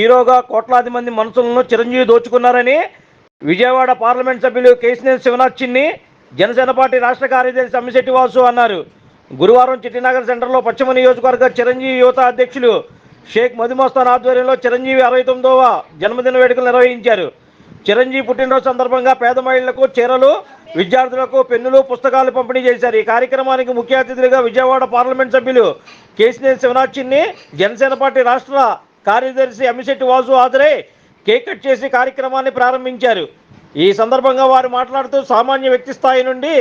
హీరోగా కోట్లాది మంది మనసులను చిరంజీవి దోచుకున్నారని విజయవాడ పార్లమెంట్ సభ్యులు కేసినేని శివనాథ్ చిన్ని జనసేన పార్టీ రాష్ట్ర కార్యదర్శి అమ్మిశెట్టి వాసు అన్నారు. గురువారం చిట్టినగర్ సెంటర్లో పశ్చిమ నియోజకవర్గ చిరంజీవి యువత అధ్యక్షులు షేక్ మధుమస్తాన్ ఆధ్వర్యంలో చిరంజీవి అరవై తొమ్మిదవ జన్మదిన వేడుకలు నిర్వహించారు. చిరంజీవి పుట్టినరోజు సందర్భంగా పేద మహిళలకు చీరలు విద్యార్థులకు పెన్నులు పుస్తకాలు పంపిణీ చేశారు. ఈ కార్యక్రమానికి ముఖ్య అతిథులుగా విజయవాడ పార్లమెంట్ సభ్యులు కేసినేని శివనాథ్చిన్ని జనసేన పార్టీ రాష్ట్ర కార్యదర్శి అమిశెట్టి వాసు హాజరై కేక్ కట్ చేసి కార్యక్రమాన్ని ప్రారంభించారు. ఈ సందర్భంగా వారు మాట్లాడుతూ సామాన్య వ్యక్తి స్థాయి నుండి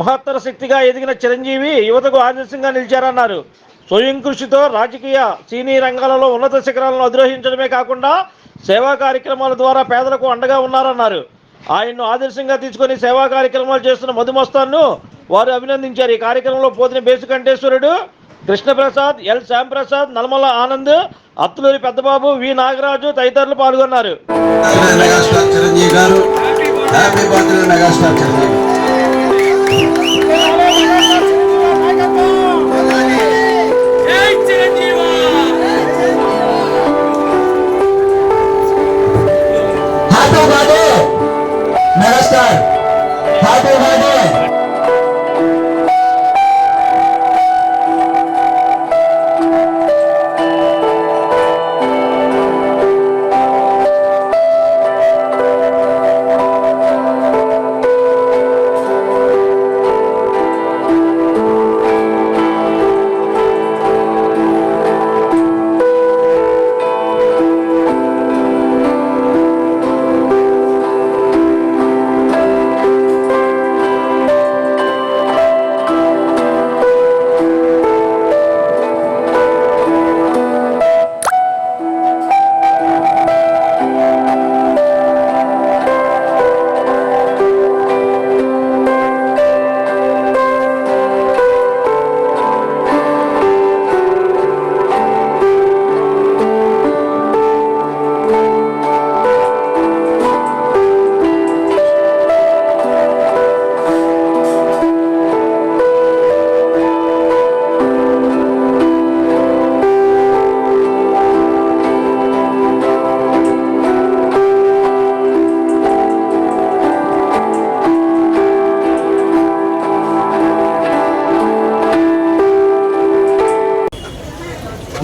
మహత్తర శక్తిగా ఎదిగిన చిరంజీవి యువతకు ఆదర్శంగా నిలిచారన్నారు. స్వయం కృషితో రాజకీయ సినీ రంగాలలో ఉన్నత శిఖరాలను అధిరోహించడమే కాకుండా సేవా కార్యక్రమాల ద్వారా పేదలకు అండగా ఉన్నారన్నారు. ఆయన్ను ఆదర్శంగా తీసుకొని సేవా కార్యక్రమాలు చేస్తున్న మధుమస్తాన్ను వారు అభినందించారు. ఈ కార్యక్రమంలో పోతిన బేసుకంఠేశ్వరుడు కృష్ణప్రసాద్ ఎల్ శ్యాంప్రసాద్ నల్మల ఆనంద్ అత్తులూరి పెద్దబాబు వి నాగరాజు తదితరులు పాల్గొన్నారు. మెగాస్టార్ చిరంజీవి గారు. హ్యాపీ బర్త్డే మెగాస్టార్ చిరంజీవి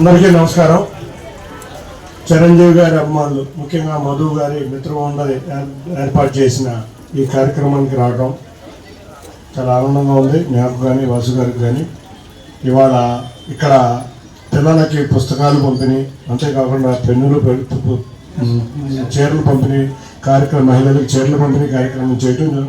అందరికీ నమస్కారం. చిరంజీవి గారి అభిమానులు ముఖ్యంగా మధు గారి మిత్రమండలి ఏర్- ఏర్పాటు చేసిన ఈ కార్యక్రమానికి రావడం చాలా ఆనందంగా ఉంది. నాకు కానీ వాసు గారికి కానీ ఇవాళ ఇక్కడ పిల్లలకి పుస్తకాలు పంపిణీ అంతేకాకుండా పెన్నులు చీరలు పంపిణీ కార్యక్రమం మహిళలకు చీరలు పంపిణీ కార్యక్రమం చేయటం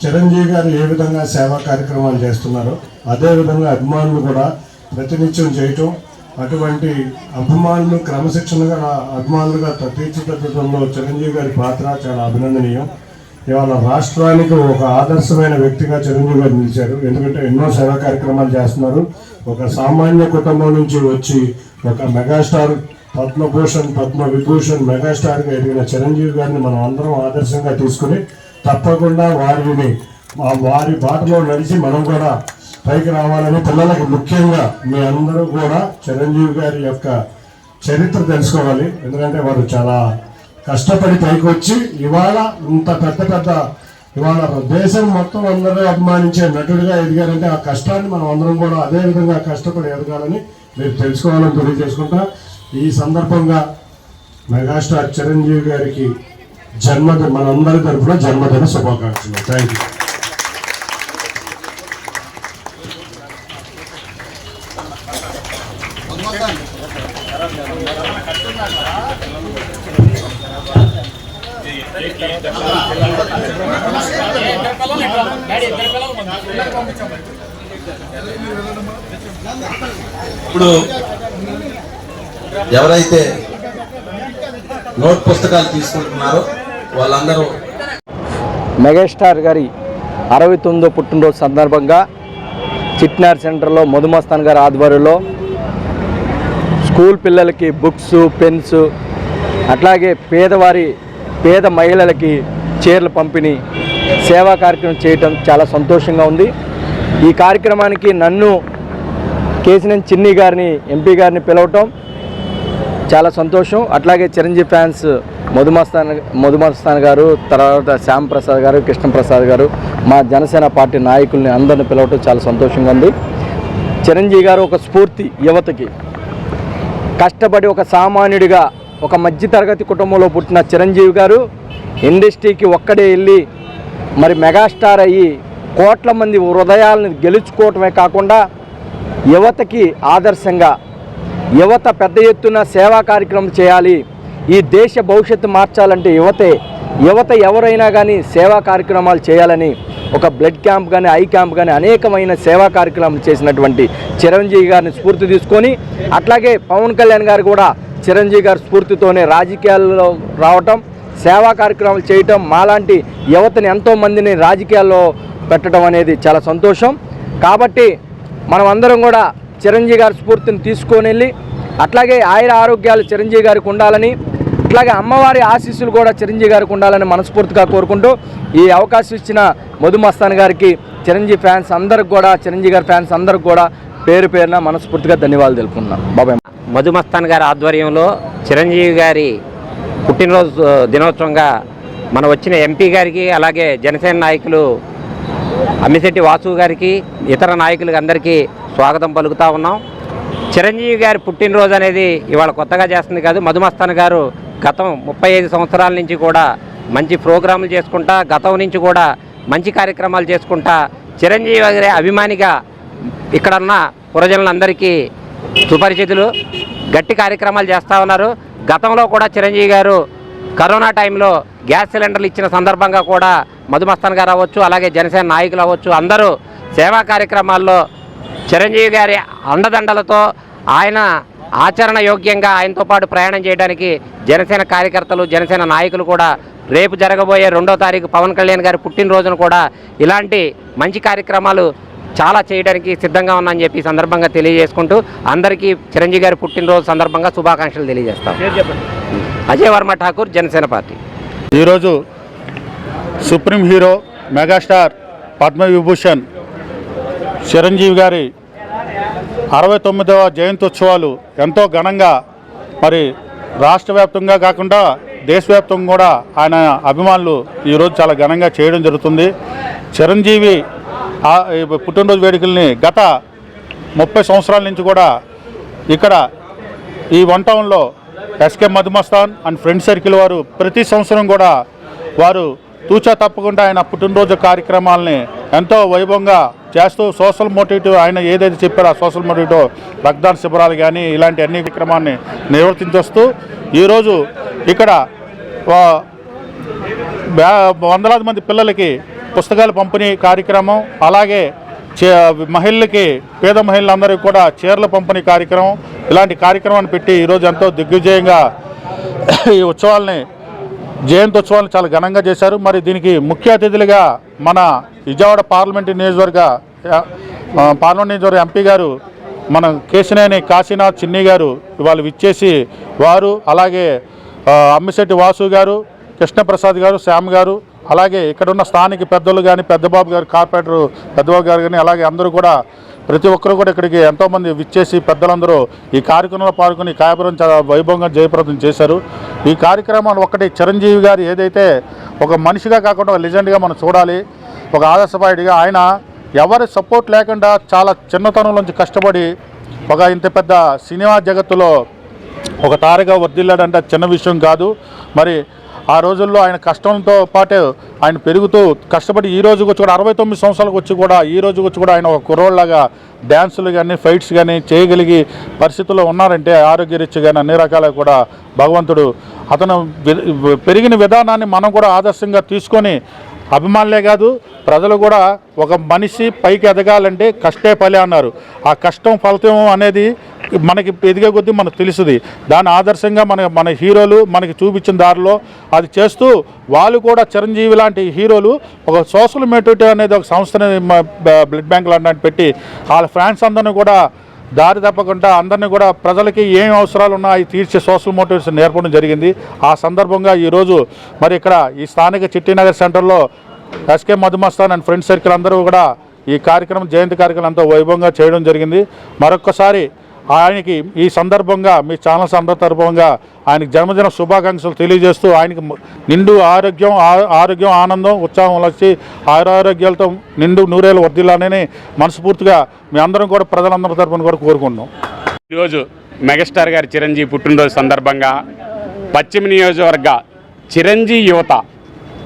చిరంజీవి గారు ఏ విధంగా సేవా కార్యక్రమాలు చేస్తున్నారో అదేవిధంగా అభిమానులు కూడా ప్రతినిత్యం చేయటం అటువంటి అభిమానులు క్రమశిక్షణగా అభిమానులుగా తీర్చిదిద్దడంలో చిరంజీవి గారి పాత్ర చాలా అభినందనీయం. ఇవాళ రాష్ట్రానికి ఒక ఆదర్శమైన వ్యక్తిగా చిరంజీవి గారు నిలిచారు. ఎందుకంటే ఎన్నో సేవా కార్యక్రమాలు చేస్తున్నారు. ఒక సామాన్య కుటుంబం నుంచి వచ్చి ఒక మెగాస్టార్ పద్మభూషణ్ పద్మ విభూషణ్ మెగాస్టార్గా ఎదిగిన చిరంజీవి గారిని మనం అందరం ఆదర్శంగా తీసుకుని తప్పకుండా వారిని వారి బాటలో నడిచి మనం కూడా పైకి రావాలని పిల్లలకి ముఖ్యంగా మీ అందరూ కూడా చిరంజీవి గారి యొక్క చరిత్ర తెలుసుకోవాలి. ఎందుకంటే వారు చాలా కష్టపడి పైకి వచ్చి ఇవాళ ఇంత పెద్ద పెద్ద ఇవాళ దేశం మొత్తం అందరూ అభిమానించే నటుడిగా ఎదిగారంటే ఆ కష్టాన్ని మనం అందరం కూడా అదే విధంగా కష్టపడి ఎదగాలని మీరు తెలుసుకోవాలని తెలియజేసుకుంటా ఈ సందర్భంగా మెగాస్టార్ చిరంజీవి గారికి జన్మదిన మనందరి తరఫున జన్మదిన శుభాకాంక్షలు. థ్యాంక్ యూ ఇప్పుడు ఎవరైతే నోట్ పుస్తకాలు తీసుకుంటున్నారో వాళ్ళందరూ మెగాస్టార్ గారి అరవై తొమ్మిదో పుట్టినరోజు సందర్భంగా చిట్నార్ సెంటర్లో మధుమస్తాన్ గారి ఆధ్వర్యంలో స్కూల్ పిల్లలకి బుక్స్ పెన్స్ అట్లాగే పేదవారి పేద మహిళలకి చీరలు పంపిణీ సేవా కార్యక్రమం చేయటం చాలా సంతోషంగా ఉంది. ఈ కార్యక్రమానికి నన్ను కేసినేని చిన్ని గారిని ఎంపీ గారిని పిలవటం చాలా సంతోషం. అట్లాగే చిరంజీవి ఫ్యాన్స్ మధుమస్తాన్ మధుమస్తాన్ గారు తర్వాత శ్యామ్ ప్రసాద్ గారు కృష్ణప్రసాద్ గారు మా జనసేన పార్టీ నాయకుల్ని అందరిని పిలవటం చాలా సంతోషంగా ఉంది. చిరంజీవి గారు ఒక స్ఫూర్తి యువతకి. కష్టపడి ఒక సామాన్యుడిగా ఒక మధ్యతరగతి కుటుంబంలో పుట్టిన చిరంజీవి గారు ఇండస్ట్రీకి ఒక్కడే వెళ్ళి మరి మెగాస్టార్ అయ్యి కోట్ల మంది హృదయాలను గెలుచుకోవటమే కాకుండా యువతకి ఆదర్శంగా యువత పెద్ద ఎత్తున సేవా కార్యక్రమం చేయాలి. ఈ దేశ భవిష్యత్తు మార్చాలంటే యువతే యువత ఎవరైనా కానీ సేవా కార్యక్రమాలు చేయాలని ఒక బ్లడ్ క్యాంప్ కానీ ఐ క్యాంప్ కానీ అనేకమైన సేవా కార్యక్రమాలు చేసినటువంటి చిరంజీవి గారిని స్ఫూర్తి తీసుకొని అట్లాగే పవన్ కళ్యాణ్ గారు కూడా చిరంజీవి గారి స్ఫూర్తితోనే రాజకీయాల్లో రావటం సేవా కార్యక్రమాలు చేయటం మాలాంటి యువతని ఎంతోమందిని రాజకీయాల్లో పెట్టడం అనేది చాలా సంతోషం. కాబట్టి మనం అందరం కూడా చిరంజీవి గారి స్ఫూర్తిని తీసుకొని వెళ్ళి అట్లాగే ఆయుర ఆరోగ్యాలు చిరంజీవి గారికి ఉండాలని అట్లాగే అమ్మవారి ఆశీస్సులు కూడా చిరంజీవి గారికి ఉండాలని మనస్ఫూర్తిగా కోరుకుంటూ ఈ అవకాశం ఇచ్చిన మధుమస్తాన్ గారికి చిరంజీవి ఫ్యాన్స్ అందరికి కూడా చిరంజీవి గారి ఫ్యాన్స్ అందరికి కూడా పేరు పేరున మనస్ఫూర్తిగా ధన్యవాదాలు తెలుపుకుంటున్నాం. బాబాయ్ మధుమస్తాన్ గారి ఆధ్వర్యంలో చిరంజీవి గారి పుట్టినరోజు దినోత్సవంగా మన వచ్చిన ఎంపీ గారికి అలాగే జనసేన నాయకులు అమ్మిశెట్టి వాసు గారికి ఇతర నాయకులకి అందరికీ స్వాగతం పలుకుతా ఉన్నాం. చిరంజీవి గారి పుట్టినరోజు అనేది ఇవాళ కొత్తగా చేస్తుంది కాదు. మధుమస్తాన్ గారు గతం ముప్పై ఐదు సంవత్సరాల నుంచి కూడా మంచి ప్రోగ్రాములు చేసుకుంటా గతం నుంచి కూడా మంచి కార్యక్రమాలు చేసుకుంటా చిరంజీవి గారి అభిమానిగా ఇక్కడున్న పురజనులందరికీ సుపరిచితులు గట్టి కార్యక్రమాలు చేస్తూ ఉన్నారు. గతంలో కూడా చిరంజీవి గారు కరోనా టైంలో గ్యాస్ సిలిండర్లు ఇచ్చిన సందర్భంగా కూడా మధుమస్తాన్ గారు అవ్వచ్చు అలాగే జనసేన నాయకులు అవ్వచ్చు అందరూ సేవా కార్యక్రమాల్లో చిరంజీవి గారి అండదండలతో ఆయన ఆచరణ యోగ్యంగా ఆయనతో పాటు ప్రయాణం చేయడానికి జనసేన కార్యకర్తలు జనసేన నాయకులు కూడా రేపు జరగబోయే రెండో తారీఖు పవన్ కళ్యాణ్ గారి పుట్టినరోజున కూడా ఇలాంటి మంచి కార్యక్రమాలు చాలా చేయడానికి సిద్ధంగా ఉన్నామని చెప్పి ఈ సందర్భంగా తెలియజేసుకుంటూ అందరికీ చిరంజీవి గారి పుట్టినరోజు సందర్భంగా శుభాకాంక్షలు తెలియజేస్తాం. అజయ్ వర్మ ఠాకూర్ జనసేన పార్టీ. ఈరోజు supreme hero megastar Padma Vibhushan Chiranjeevi గారి అరవై తొమ్మిదవ జయంత్యోత్సవాలు ఎంతో ఘనంగా మరి రాష్ట్ర వ్యాప్తంగా కాకుండా దేశవ్యాప్తంగా కూడా ఆయన అభిమానులు ఈరోజు చాలా ఘనంగా చేయడం జరుగుతుంది. చిరంజీవి పుట్టినరోజు వేడుకల్ని గత ముప్పై సంవత్సరాల నుంచి కూడా ఇక్కడ ఈ వన్ టౌన్లో SK Madhumastan and friend circle వారు ప్రతి సంవత్సరం కూడా వారు తూచా తప్పకుండా ఆయన పుట్టినరోజు కార్యక్రమాలని ఎంతో వైభవంగా చేస్తూ సోషల్ మోటివేటివ్ ఆయన ఏదైతే చెప్పారో ఆ సోషల్ మోటివేటివ్ రక్తదాన శిబిరాలు కానీ ఇలాంటి అన్ని కార్యక్రమాన్ని నిర్వర్తించొస్తూ ఈరోజు ఇక్కడ వందలాది మంది పిల్లలకి పుస్తకాలు పంపిణీ కార్యక్రమం అలాగే చే- మహిళలకి పేద మహిళలందరికీ కూడా చీరల పంపిణీ కార్యక్రమం. ఇలాంటి కార్యక్రమాన్ని పెట్టి ఈరోజు ఎంతో దిగ్విజయంగా ఈ ఉత్సవాల్ని జయంతి ఉత్సవాలను చాలా ఘనంగా చేశారు. మరి దీనికి ముఖ్య అతిథులుగా మన విజయవాడ పార్లమెంటు నియోజకవర్గ పార్లమెంట్ నియోజకవర్గ ఎంపీ గారు మన కేశినేని కాశీనాథ్ చిన్ని గారు ఇవాళ విచ్చేసి వారు అలాగే అమ్మిశెట్టి వాసు గారు కృష్ణప్రసాద్ గారు శ్యామ్ గారు అలాగే ఇక్కడున్న స్థానిక పెద్దలు కానీ పెద్దబాబు గారు కార్పొరేటర్ పెద్దబాబు గారు కానీ అలాగే అందరూ కూడా ప్రతి ఒక్కరు కూడా ఇక్కడికి ఎంతోమంది విచ్చేసి పెద్దలందరూ ఈ కార్యక్రమంలో పాల్గొని కాయపురం చాలా వైభవంగా జయప్రదం చేశారు. ఈ కార్యక్రమం ఒకటి చిరంజీవి గారు ఏదైతే ఒక మనిషిగా కాకుండా లెజెండ్గా మనం చూడాలి ఒక ఆదర్శపాయుడిగా ఆయన ఎవరి సపోర్ట్ లేకుండా చాలా చిన్నతనం నుంచి కష్టపడి ఒక ఇంత పెద్ద సినిమా జగత్తులో ఒక తారగా వర్దిల్లాడంటే చిన్న విషయం కాదు. మరి ఆ రోజుల్లో ఆయన కష్టంతో పాటే ఆయన పెరుగుతూ కష్టపడి ఈ రోజుకి వచ్చి కూడా అరవై తొమ్మిది సంవత్సరాలకు వచ్చి కూడా ఈ రోజుకి వచ్చి కూడా ఆయన ఒక కుర్రోళ్ళలాగా డ్యాన్సులు కానీ ఫైట్స్ కానీ చేయగలిగి పరిస్థితుల్లో ఉన్నారంటే ఆరోగ్యరీత్యా కానీ అన్ని రకాలుగా కూడా భగవంతుడు అతను పెరిగిన విధానాన్ని మనం కూడా ఆదర్శంగా తీసుకొని అభిమానులే కాదు ప్రజలు కూడా ఒక మనిషి పైకి ఎదగాలంటే కష్టే ఫలే అన్నారు. ఆ కష్టం ఫలితం అనేది మనకి ఎదిగే కొద్దీ మనకు తెలుస్తుంది. దాని ఆదర్శంగా మన మన హీరోలు మనకి చూపించిన దారిలో అది చేస్తూ వాళ్ళు కూడా చిరంజీవి లాంటి హీరోలు ఒక సోషల్ మెటోటీ అనేది ఒక సంస్థని బ్లడ్ బ్యాంక్ లాంటి పెట్టి వాళ్ళ ఫ్యాన్స్ అందరినీ కూడా దారి తప్పకుండా అందరినీ కూడా ప్రజలకి ఏం అవసరాలు ఉన్నా అవి తీర్చే సోషల్ మోటివేషన్ నేర్పడం జరిగింది. ఆ సందర్భంగా ఈరోజు మరి ఇక్కడ ఈ స్థానిక చిట్టినగర్ సెంటర్లో SK Madhumastan and friend circle అందరూ కూడా ఈ కార్యక్రమం జయంతి కార్యక్రమం అంతా వైభవంగా చేయడం జరిగింది. మరొక్కసారి ఆయనకి ఈ సందర్భంగా మీ ఛానల్ సందర్భంగా ఆయనకి జన్మదిన శుభాకాంక్షలు తెలియజేస్తూ ఆయనకి నిండు ఆరోగ్యం ఆ- ఆరోగ్యం ఆనందం ఉత్సాహం వచ్చి ఆరోగ్యాలతో నిండు నూరేళ్ళు వర్దిల్లానని మనస్ఫూర్తిగా మీ అందరం కూడా ప్రజలందరి తరఫున కూడా కోరుకుంటున్నాం. ఈరోజు మెగాస్టార్ గారి చిరంజీవి పుట్టినరోజు సందర్భంగా పశ్చిమ నియోజకవర్గ చిరంజీవి యువత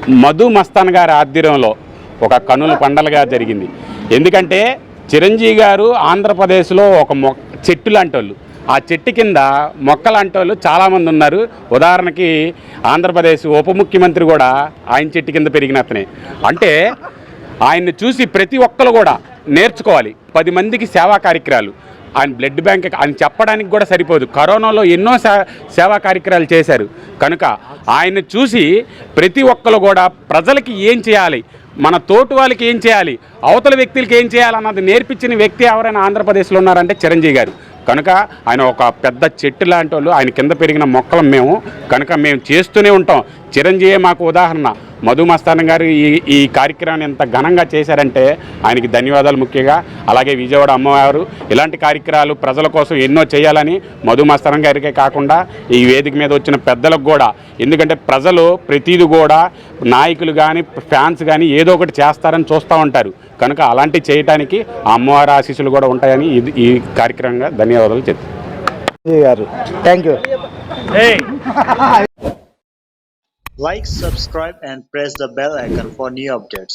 మధు మస్తాన్ గారి ఆధ్వర్యంలో ఒక కనుల పండలుగా జరిగింది. ఎందుకంటే చిరంజీవి గారు ఆంధ్రప్రదేశ్లో ఒక మొక్క చెట్టు లాంటి వాళ్ళు ఆ చెట్టు కింద మొక్క లాంటి వాళ్ళు చాలామంది ఉన్నారు. ఉదాహరణకి ఆంధ్రప్రదేశ్ ఉప ముఖ్యమంత్రి కూడా ఆయన చెట్టు కింద పెరిగిన అతనే. అంటే ఆయన్ని చూసి ప్రతి ఒక్కరు కూడా నేర్చుకోవాలి. పది మందికి సేవా కార్యక్రమాలు ఆయన బ్లడ్ బ్యాంక్ ఆయన చెప్పడానికి కూడా సరిపోదు. కరోనాలో ఎన్నో సేవా కార్యక్రమాలు చేశారు. కనుక ఆయన చూసి ప్రతి ఒక్కరు కూడా ప్రజలకి ఏం చేయాలి? మన తోటి వాళ్ళకి ఏం చేయాలి? అవతల వ్యక్తులకి ఏం చేయాలన్నది నేర్పించిన వ్యక్తి ఎవరైనా ఆంధ్రప్రదేశ్లో ఉన్నారంటే చిరంజీవి గారు. కనుక ఆయన ఒక పెద్ద చెట్టు లాంటి వాళ్ళు ఆయన కింద పెరిగిన మొక్కలం మేము. కనుక మేము చేస్తూనే ఉంటాం. చిరంజీవి మాకు ఉదాహరణ. మధు మస్తాన్ గారు ఈ ఈ కార్యక్రమాన్ని ఎంత ఘనంగా చేశారంటే ఆయనకి ధన్యవాదాలు ముఖ్యంగా. అలాగే విజయవాడ అమ్మవారు ఇలాంటి కార్యక్రమాలు ప్రజల కోసం ఎన్నో చేయాలని మధు మస్తాన్ గారికే కాకుండా ఈ వేదిక మీద వచ్చిన పెద్దలకు కూడా. ఎందుకంటే ప్రజలు ప్రతిదీ కూడా నాయకులు కానీ ఫ్యాన్స్ కానీ ఏదో ఒకటి చేస్తారని చూస్తూ ఉంటారు. కనుక అలాంటివి చేయడానికి ఆ అమ్మవారి ఆశీస్సులు కూడా ఉంటాయని ఇది ఈ కార్యక్రమంగా ధన్యవాదాలు చెప్తాను గారు. Thank you Like, subscribe, and press the bell icon for new updates.